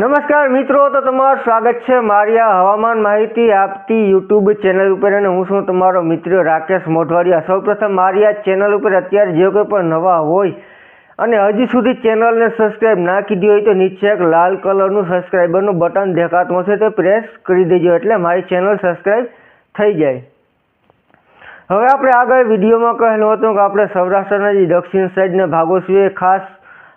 નમસ્કાર મિત્રો, તો તમારું સ્વાગત છે મારી આ હવામાન માહિતી આપતી યુટ્યુબ ચેનલ ઉપર અને હું છું તમારો મિત્ર રાકેશ મોઢવાડિયા. સૌપ્રથમ મારી આ ચેનલ ઉપર અત્યારે જે કોઈ પણ નવા હોય અને હજી સુધી ચેનલને સબસ્ક્રાઈબ ના કીધી હોય તો નીચે એક લાલ કલરનું સબસ્ક્રાઈબરનું બટન દેખાતું હશે તે પ્રેસ કરી દેજો એટલે મારી ચેનલ સબસ્ક્રાઈબ થઈ જાય. હવે આપણે આગળ વિડીયોમાં કહેલું હતું કે આપણે સૌરાષ્ટ્રના જે દક્ષિણ સાઈડના ભાગો છે ખાસ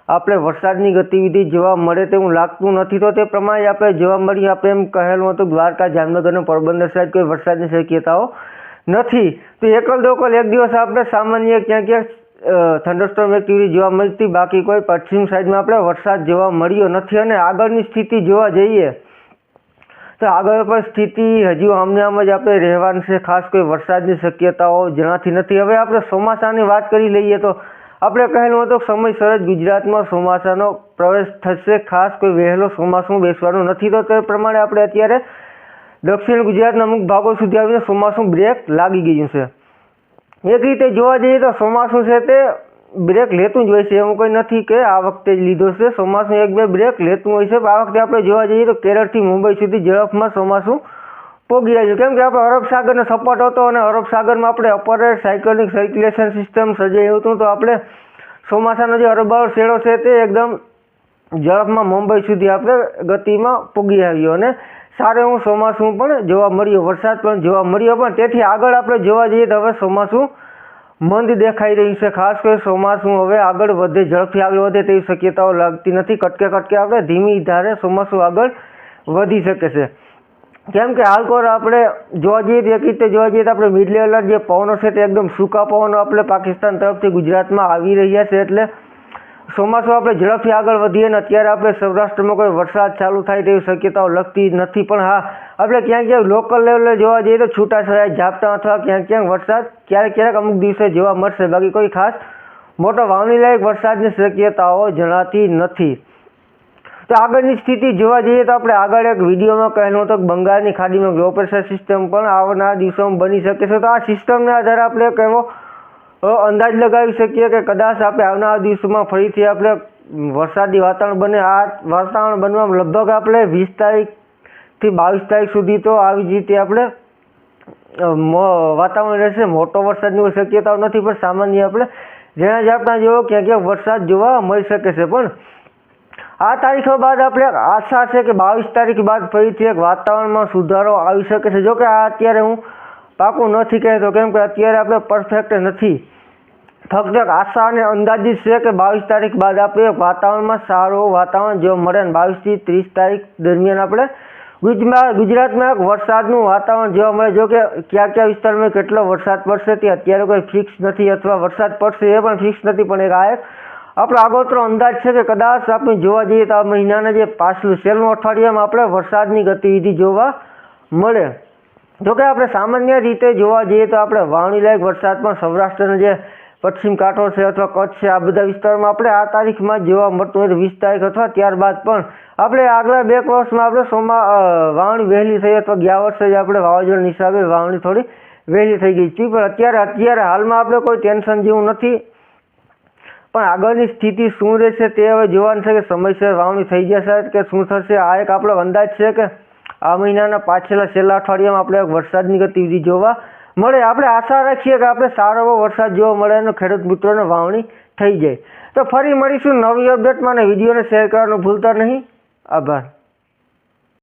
આપણે વરસાદની ગતિવિધિ જોવા મળે તેવું લાગતું નથી, તો તે પ્રમાણે આપણે જોવા મળી આપણે એમ કહેલું હતું દ્વારકા જામનગર અને પોરબંદર સાઈડ કોઈ વરસાદની શક્યતાઓ નથી. તો એકલ દોકલ એક દિવસ આપણે સામાન્ય ક્યાંક ક્યાંક થંડરસ્ટોર્મ એક્ટિવિટી જોવા મળતી, બાકી કોઈ પશ્ચિમ સાઈડમાં આપણે વરસાદ જોવા મળ્યો નથી અને આગળની સ્થિતિ જોવા જઈએ, તો આગળ પણ સ્થિતિ હજુ આમને આમ જ આપણે રહેવાની છે. ખાસ કોઈ વરસાદની શક્યતાઓ જણાતી નથી. હવે આપણે ચોમાસાની વાત કરી લઈએ તો આપણે કહેલું હતું સમયસર જ ગુજરાતમાં ચોમાસાનો પ્રવેશ થશે. ખાસ કોઈ વહેલો ચોમાસું બેસવાનું નથી. તો તે પ્રમાણે આપણે અત્યારે દક્ષિણ ગુજરાતના અમુક ભાગો સુધી આવીને ચોમાસું બ્રેક લાગી ગયું છે. એક રીતે જોવા જઈએ તો ચોમાસું છે તે બ્રેક લેતું જ હોય છે. એવું કંઈ નથી કે આ વખતે જ લીધો છે. ચોમાસું એક બે બ્રેક લેતું હોય છે. આ વખતે આપણે જોવા જઈએ તો કેરળથી મુંબઈ સુધી ઝડપમાં ચોમાસું પોગી રહ્યું કેમ કે આપણે અરબ સાગરનો સપોર્ટ હતો અને અરબ સાગરમાં આપણે અપર સાયકલિક સર્ક્યુલેશન સિસ્ટમ સર્જાયું હતું. તો આપણે ચોમાસાનો જે અરબાવ શેડો છે તે એકદમ ઝડપમાં મુંબઈ સુધી આપણે ગતિમાં પૂગી આવ્યો અને સારું એવું ચોમાસું પણ જોવા મળ્યું, વરસાદ પણ જોવા મળ્યો, પણ તેથી આગળ આપણે જોવા જઈએ તો હવે ચોમાસું મંદ દેખાઈ રહ્યું છે. ખાસ કરી ચોમાસું હવે આગળ વધે, ઝડપથી આગળ વધે તેવી શક્યતાઓ લાગતી નથી. કટકે કટકે આપણે ધીમી ધારે ચોમાસું આગળ વધી શકે છે. કેમ કે હાલ કોર આપણે જોવા જઈએ એક રીતે જોવા જઈએ તો આપણે મિડ લેવલના જે પવનો છે તે એકદમ સૂકા પવનો આપણે પાકિસ્તાન તરફથી ગુજરાતમાં આવી રહ્યા છે એટલે ચોમાસું આપણે ઝડપથી આગળ વધીએ ને અત્યારે આપણે સૌરાષ્ટ્રમાં કોઈ વરસાદ ચાલુ થાય તેવી શક્યતાઓ લગતી નથી. પણ હા, આપણે ક્યાંક ક્યાંક લોકલ લેવલે જોવા જઈએ તો છૂટાછવાયા, ઝાપટા અથવા ક્યાંક ક્યાંક વરસાદ ક્યારેક ક્યારેક અમુક દિવસે જોવા મળશે. બાકી કોઈ ખાસ મોટો વાવણી લાયક વરસાદની શક્યતાઓ જણાતી નથી. તો આગળની સ્થિતિ જોવા જઈએ તો આપણે આગળ એક વિડીયોમાં કહેલું હતું કે બંગાળની ખાડીમાં ગ્લો પ્રેશર સિસ્ટમ પણ આવનાર દિવસોમાં બની શકે છે. તો આ સિસ્ટમના આધારે આપણે કહેવો અંદાજ લગાવી શકીએ કે કદાચ આપણે આવનાર દિવસોમાં ફરીથી આપણે વરસાદી વાતાવરણ બને. આ વાતાવરણ બનવામાં લગભગ આપણે વીસ તારીખથી બાવીસ તારીખ સુધી તો આવી જ રીતે આપણે વાતાવરણ રહેશે. મોટો વરસાદની શક્યતાઓ નથી, પણ સામાન્ય આપણે, જેના આપણા જેવો ક્યાંક ક્યાંક વરસાદ જોવા મળી શકે છે. પણ આ તારીખો બાદ આપણે આશા છે કે બાવીસ તારીખ બાદ ફરીથી એક વાતાવરણમાં સુધારો આવી શકે છે. જોકે આ અત્યારે હું પાકું નથી કહેતો, કેમ કે અત્યારે આપણે પરફેક્ટ નથી. ફક્ત આશા અને અંદાજિત છે કે બાવીસ તારીખ બાદ આપણે વાતાવરણમાં સારું વાતાવરણ જોવા મળે અને બાવીસથી ત્રીસ તારીખ દરમિયાન આપણે ગુજરાત, ગુજરાતમાં એક વરસાદનું વાતાવરણ જોવા મળે. જો કે કયા કયા વિસ્તારમાં કેટલો વરસાદ પડશે તે અત્યારે કોઈ ફિક્સ નથી અથવા વરસાદ પડશે એ પણ ફિક્સ નથી, પણ એક આ એક આપણો આગોતરો અંદાજ છે કે કદાચ આપણે જોવા જઈએ તો આ મહિનાના જે પાછલું છેલ્લું અઠવાડિયામાં આપણે વરસાદની ગતિવિધિ જોવા મળે. જોકે આપણે સામાન્ય રીતે જોવા જઈએ તો આપણે વાવણીલાયક વરસાદ પણ સૌરાષ્ટ્રના જે પશ્ચિમ કાંઠો છે અથવા કચ્છ છે, આ બધા વિસ્તારમાં આપણે આ તારીખમાં જોવા મળતું હોય વીસ તારીખ અથવા ત્યારબાદ પણ આપણે આગલા બે વર્ષમાં આપણે સોમા વાવણી વહેલી થઈ અથવા ગયા વર્ષે જ આપણે વાવાઝોડાના હિસાબે વાવણી થોડી વહેલી થઈ ગઈ હતી પણ અત્યારે અત્યારે હાલમાં આપણે કોઈ ટેન્શન જેવું નથી. પણ આગળની સ્થિતિ શું રહેશે તે હવે જોવાનું છે કે સમયસર વાવણી થઈ જશે કે શું થશે? આ એક આપણો અંદાજ છે કે આ મહિનાના પાછલા છેલ્લા અઠવાડિયામાં આપણે વરસાદની ગતિવિધિ જોવા મળે. આપણે આશા રાખીએ કે આપણે સારો એવો વરસાદ જોવા મળે અને ખેડૂત મિત્રોને વાવણી થઈ જાય. તો ફરી મળીશું નવી અપડેટમાં અને વિડીયોને શેર કરવાનું ભૂલતા નહીં. આભાર.